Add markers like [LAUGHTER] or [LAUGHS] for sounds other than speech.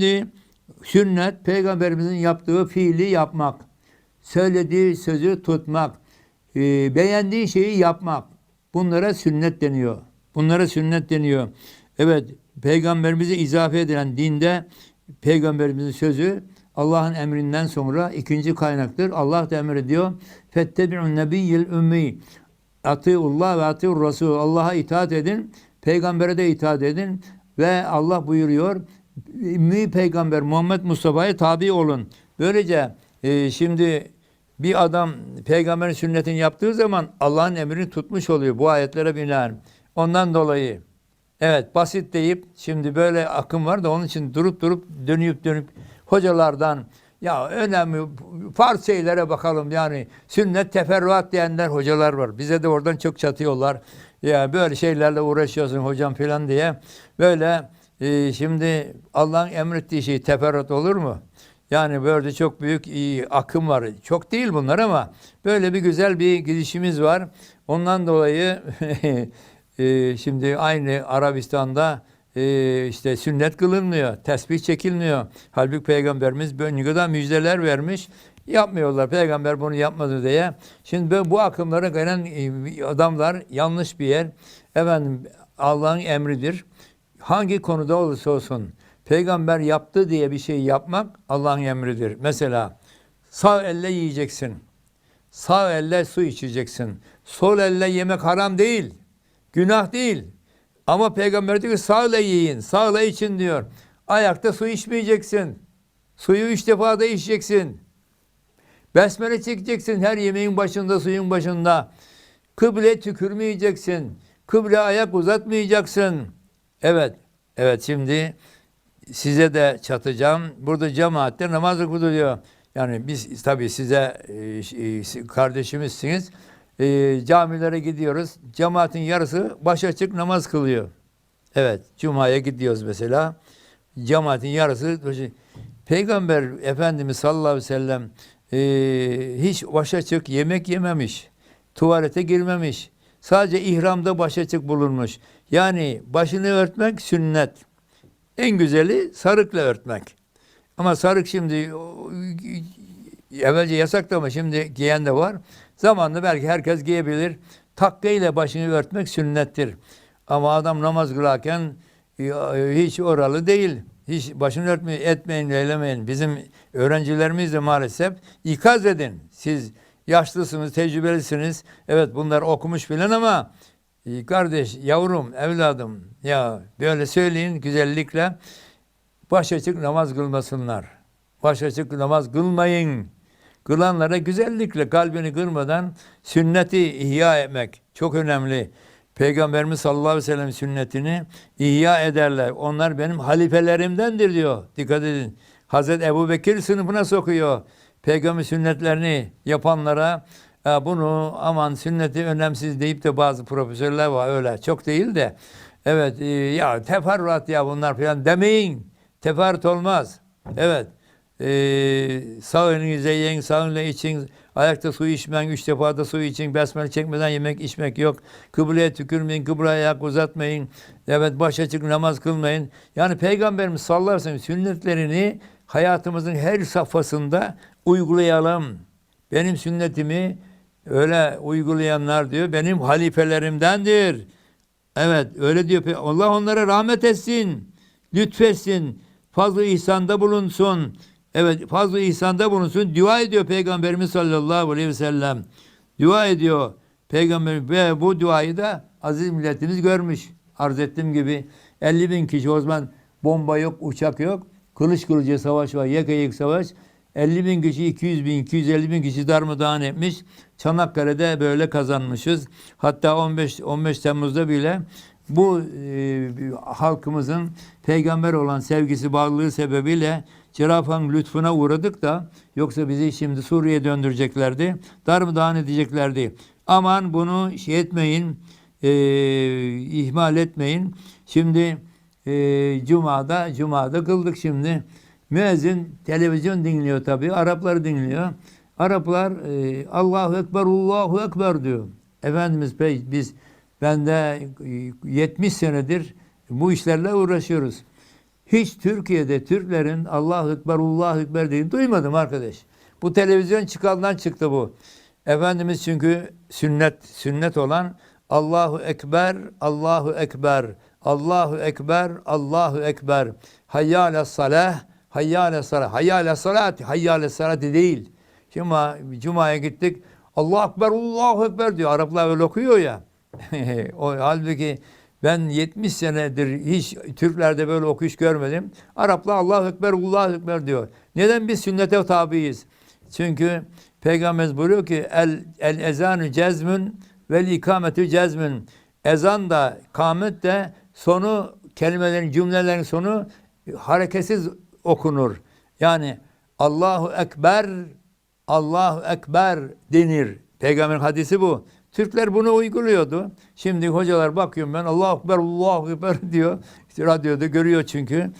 Şimdi sünnet peygamberimizin yaptığı fiili yapmak. Söylediği sözü tutmak. e, beğendiği şeyi yapmak. Bunlara sünnet deniyor. Bunlara sünnet deniyor. Evet peygamberimize izafe edilen dinde peygamberimizin sözü Allah'ın emrinden sonra ikinci kaynaktır. Allah da emrediyor. Fettebi'un nebiyyil ümmi. Atiullah ve atiur Resul. Allah'a itaat edin. Peygambere de itaat edin. Ve Allah buyuruyor. Ümmi peygamber Muhammed Mustafa'ya tabi olun. Böylece e, şimdi bir adam peygamberin sünnetini yaptığı zaman Allah'ın emrini tutmuş oluyor bu ayetlere binaen. Ondan dolayı evet basit deyip şimdi böyle akım var da onun için durup durup dönüp dönüp hocalardan ya önemli farz şeylere bakalım yani sünnet teferruat diyenler hocalar var. Bize de oradan çok çatıyorlar. Ya böyle şeylerle uğraşıyorsun hocam falan diye. Böyle e, şimdi Allah'ın emrettiği şey teferruat olur mu? Yani böyle çok büyük iyi, akım var. Çok değil bunlar ama böyle bir güzel bir gidişimiz var. Ondan dolayı [LAUGHS] e, şimdi aynı Arabistan'da e, işte sünnet kılınmıyor, tesbih çekilmiyor. Halbuki Peygamberimiz kadar müjdeler vermiş. Yapmıyorlar. Peygamber bunu yapmadı diye. Şimdi bu akımlara gelen e, adamlar yanlış bir yer. Efendim Allah'ın emridir. Hangi konuda olursa olsun peygamber yaptı diye bir şey yapmak Allah'ın emridir. Mesela sağ elle yiyeceksin. Sağ elle su içeceksin. Sol elle yemek haram değil. Günah değil. Ama peygamber diyor ki sağ elle yiyin, sağ elle için diyor. Ayakta su içmeyeceksin. Suyu üç defa da içeceksin. Besmele çekeceksin her yemeğin başında, suyun başında. Kıble tükürmeyeceksin. Kıble ayak uzatmayacaksın. Evet, evet şimdi size de çatacağım. Burada cemaatte namaz kılıyor. Yani biz tabii size e, kardeşimizsiniz. E, camilere gidiyoruz. Cemaatin yarısı baş açık namaz kılıyor. Evet, Cuma'ya gidiyoruz mesela. Cemaatin yarısı Peygamber Efendimiz sallallahu aleyhi ve sellem e, hiç baş açık yemek yememiş. Tuvalete girmemiş. Sadece ihramda baş açık bulunmuş. Yani başını örtmek sünnet. En güzeli sarıkla örtmek. Ama sarık şimdi evvelce yasaktı ama şimdi giyen de var. Zamanla belki herkes giyebilir. Takkeyle başını örtmek sünnettir. Ama adam namaz kılarken e, hiç oralı değil. Hiç başını örtmeyin, etmeyin, eylemeyin. Bizim öğrencilerimiz de maalesef ikaz edin. Siz yaşlısınız, tecrübelisiniz. Evet bunlar okumuş filan ama e, kardeş, yavrum, evladım ya böyle söyleyin güzellikle baş açık namaz kılmasınlar. Baş açık namaz kılmayın. Kılanlara güzellikle kalbini kırmadan sünneti ihya etmek çok önemli. Peygamberimiz sallallahu aleyhi ve sellem sünnetini ihya ederler. Onlar benim halifelerimdendir diyor. Dikkat edin. Hazreti Ebu Bekir sınıfına sokuyor. Peygamber sünnetlerini yapanlara e, bunu aman sünneti önemsiz deyip de bazı profesörler var öyle. Çok değil de evet e, ya teferruat ya bunlar falan demeyin. Teferruat olmaz. Evet. Ee, sağ elinize yiyin, sağ elinle için, ayakta su içmeyin, üç defa da su için, besmele çekmeden yemek içmek yok. Kıbleye tükürmeyin, kıbleye ayak uzatmayın. Evet baş açık namaz kılmayın. Yani Peygamberimiz sellem sünnetlerini hayatımızın her safhasında uygulayalım. Benim sünnetimi öyle uygulayanlar diyor, benim halifelerimdendir. Evet öyle diyor. Allah onlara rahmet etsin, lütfetsin, fazla ihsanda bulunsun. Evet fazla ihsanda bulunsun. Dua ediyor Peygamberimiz sallallahu aleyhi ve sellem. Dua ediyor Peygamber ve bu duayı da aziz milletimiz görmüş. Arz ettiğim gibi 50 bin kişi o zaman bomba yok, uçak yok. Kılıç kılıcı savaş var, yaka yek savaş. 50 bin kişi, 200 bin, 250 bin kişi darmadağın etmiş. Çanakkale'de böyle kazanmışız. Hatta 15 15 Temmuz'da bile bu e, halkımızın peygamber olan sevgisi, bağlılığı sebebiyle Cerrahpaşa'nın lütfuna uğradık da yoksa bizi şimdi Suriye'ye döndüreceklerdi. Darmadağın edeceklerdi. Aman bunu şey etmeyin, e, ihmal etmeyin. Şimdi e, Cuma'da, Cuma'da kıldık şimdi. Müezzin televizyon dinliyor tabii. Arapları dinliyor. Araplar e, Allahu Ekber, Allahu Ekber diyor. Efendimiz biz ben de 70 senedir bu işlerle uğraşıyoruz. Hiç Türkiye'de Türklerin Allahu Ekber, Allahu Ekber dediğini duymadım arkadaş. Bu televizyon çıkandan çıktı bu. Efendimiz çünkü sünnet, sünnet olan Allahu Ekber, Allahu Ekber, Allahu Ekber, Allahu Ekber. Hayyâle salah, hayyâle salah, hayyâle salat, hayyâle salat değil. Cuma, Cuma'ya gittik. Allahu Ekber, Allahu Ekber diyor. Araplar öyle okuyor ya. [LAUGHS] o, halbuki ben 70 senedir hiç Türklerde böyle okuyuş görmedim. Araplar Allahu Ekber, Allahu Ekber diyor. Neden biz sünnete tabiiz? Çünkü Peygamberimiz buyuruyor ki el, el ezanü cezmün vel ikametü cezmün. Ezan da kamet de sonu kelimelerin cümlelerin sonu hareketsiz okunur. Yani Allahu Ekber Allahu Ekber denir. Peygamberin hadisi bu. Türkler bunu uyguluyordu. Şimdi hocalar bakıyorum ben Allahu Ekber, Allahu Ekber [LAUGHS] diyor. İşte radyoda görüyor çünkü.